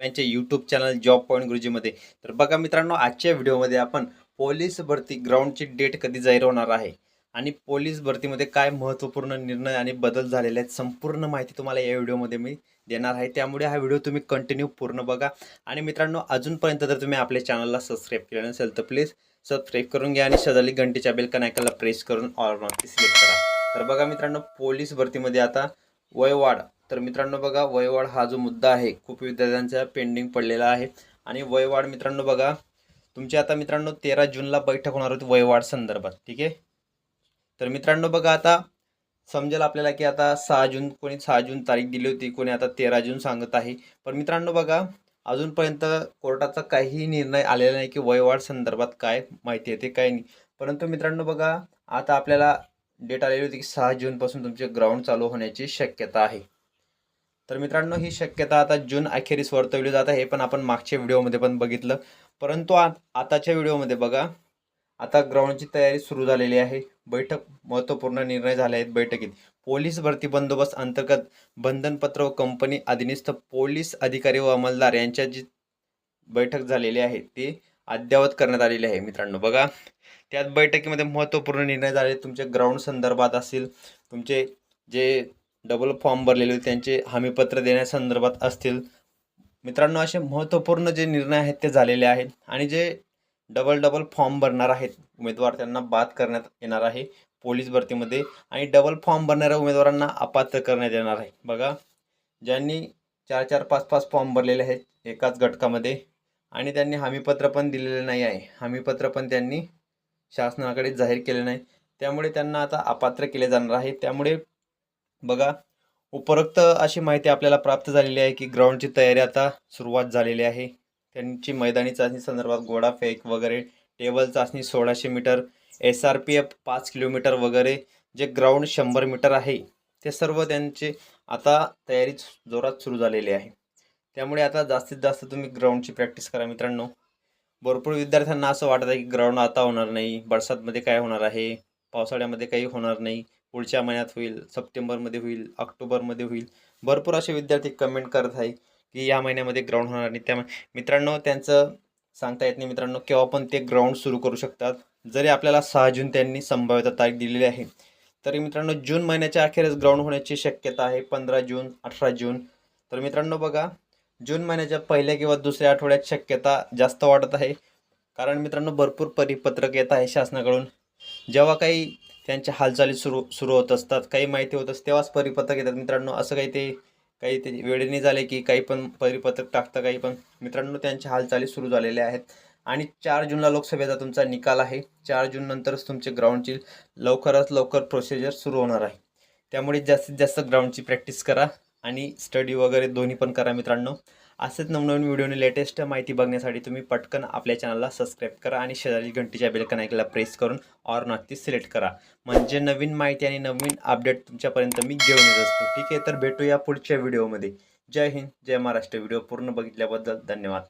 यांच्या YouTube channel job point गुरुजीमध्ये तर बघा मित्रांनो आजच्या व्हिडिओमध्ये आपण पोलीस भरती ग्राउंडची डेट कधी जाहीर होणार आहे? आणि पोलीस भरतीमध्ये काय महत्त्वपूर्ण निर्णय आणि बदल झालेले आहेत संपूर्ण माहिती तुम्हाला या व्हिडिओमध्ये मी देणार आहे. त्यामुळे हा व्हिडिओ तुम्ही कंटिन्यू पूर्ण बघा. आणि मित्रांनो अजूनपर्यंत जर तुम्ही आपल्या चॅनलला सबस्क्राईब केलं नसेल तर प्लीज सबस्क्राईब करून घ्या आणि शेजारी घंटीच्या बेल कनायकाला प्रेस करून ऑल नक्की सिलेक्ट करा. तर बघा मित्रांनो पोलीस भरतीमध्ये आता वयवाढ तर मित्रांनो बघा वयवाढ हा जो मुद्दा आहे खूप विद्यार्थ्यांचा पेंडिंग पडलेला आहे. आणि वयवाढ मित्रांनो बघा तुमची आता मित्रांनो तेरा जूनला बैठक होणार होती वयवाढ संदर्भात ठीक आहे? तर मित्रांनो बघा आता समजेल आपल्याला की आता सहा जून कोणी सहा जून तारीख दिली होती कोणी आता तेरा जून सांगत आहे. पण मित्रांनो बघा अजूनपर्यंत कोर्टाचा काहीही निर्णय आलेला नाही की वयवाढ संदर्भात काय माहिती आहे ते काय नाही. परंतु मित्रांनो बघा आता आपल्याला डेट आलेली होती की सहा जूनपासून तुमचे ग्राउंड चालू होण्याची शक्यता आहे. तर मित्रांनो ही शक्यता आता जून अखेरीस वर्तवली जात आहे. हे पण आपण मागच्या व्हिडिओमध्ये पण बघितलं. परंतु आ आताच्या व्हिडिओमध्ये बघा आता ग्राउंडची तयारी सुरू झालेली आहे. बैठक महत्त्वपूर्ण निर्णय झाले आहेत बैठकीत. पोलीस भरती बंदोबस्त अंतर्गत बंधनपत्र व कंपनी अधीनस्थ पोलीस अधिकारी व अंमलदार यांच्या जी बैठक झालेली आहे ती अद्ययावत करण्यात आलेली आहे मित्रांनो. बघा त्यात बैठकीमध्ये महत्त्वपूर्ण निर्णय झाले. तुमचे ग्राउंड संदर्भात असतील तुमचे जे डबल फॉर्म भरलेले होते. त्यांचे हमीपत्र देण्यासंदर्भात असतील. मित्रांनो असे महत्त्वपूर्ण जे निर्णय आहेत ते झालेले आहेत. आणि जे डबल डबल फॉर्म भरणार आहेत उमेदवार त्यांना बाद करण्यात येणार आहे. पोलीस भरतीमध्ये आणि डबल फॉर्म भरणाऱ्या उमेदवारांना अपात्र करण्यात येणार आहे. बघा ज्यांनी चार चार पाच पाच फॉर्म भरलेले आहेत एकाच घटकामध्ये आणि त्यांनी हमीपत्र पण दिलेलं नाही आहे. हमीपत्र पण त्यांनी शासनाकडे जाहीर केले नाही. त्यामुळे त्यांना आता अपात्र केले जाणार आहे. त्यामुळे बघा उपरोक्त अशी माहिती आपल्याला प्राप्त झालेली आहे की ग्राउंडची तयारी आता सुरुवात झालेली आहे. त्यांची मैदानी चाचणी संदर्भात गोडा फेक वगैरे टेबल चाचणी सोळाशे metre S R P F पाच किलोमीटर वगैरे जे ग्राउंड शंभर मीटर आहे ते सर्व त्यांचे आता तयारी जोरात सुरू झालेली आहे. त्यामुळे आता जास्तीत जास्त तुम्ही ग्राउंडची प्रॅक्टिस करा मित्रांनो. भरपूर विद्यार्थ्यांना असं वाटत आहे की ग्राउंड आता होणार नाही बरसातमध्ये काय होणार आहे पावसाळ्यामध्ये काही होणार नाही पुढच्या महिन्यात होईल सप्टेंबरमध्ये होईल ऑक्टोबरमध्ये होईल. भरपूर असे विद्यार्थी कमेंट करत आहे की या महिन्यामध्ये ग्राउंड होणार नाही त्या मित्रांनो त्यांचं सांगता येत नाही मित्रांनो केव्हा पण ते ग्राउंड सुरू करू शकतात. जरी आपल्याला सहा जून त्यांनी संभाव्यता तारीख दिलेली आहे. तरी मित्रांनो जून महिन्याच्या अखेरच ग्राउंड होण्याची शक्यता आहे पंधरा जून अठरा जून. तर मित्रांनो बघा जून महिन्याच्या पहिल्या किंवा दुसऱ्या आठवड्यात शक्यता जास्त वाटत आहे. कारण मित्रांनो भरपूर परिपत्रक येत आहे शासनाकडून. जेव्हा काही त्यांच्या हालचाली सुरू सुरू होत असतात. काही माहिती होत असते तेव्हाच परिपत्रक येतात. मित्रांनो असं काही ते काही ते वेळेने झाले की काही पण परिपत्रक टाकतं काही पण. मित्रांनो त्यांच्या हालचाली सुरू झालेल्या आहेत. आणि चार जूनला लोकसभेचा तुमचा निकाल आहे. चार जून नंतरच तुमचे ग्राउंडची लवकरात लवकर प्रोसिजर सुरू होणार आहे. त्यामुळे जास्तीत जास्त ग्राउंडची प्रॅक्टिस करा. आणि स्टडी वगैरे दोन्ही पण करा मित्रांनो. असेच नवनवीन व्हिडिओने लेटेस्ट माहिती बघण्यासाठी तुम्ही पटकन आपल्या चॅनलला सबस्क्राईब करा आणि शेजारी घंटीच्या बेल ऐकला प्रेस करून ऑर नक्की सिलेक्ट करा. म्हणजे नवीन माहिती आणि नवीन अपडेट तुमच्यापर्यंत मी घेऊन येत असतो. ठीक आहे तर भेटूया पुढच्या व्हिडिओमध्ये जय हिंद जय महाराष्ट्र. व्हिडिओ पूर्ण बघितल्याबद्दल धन्यवाद.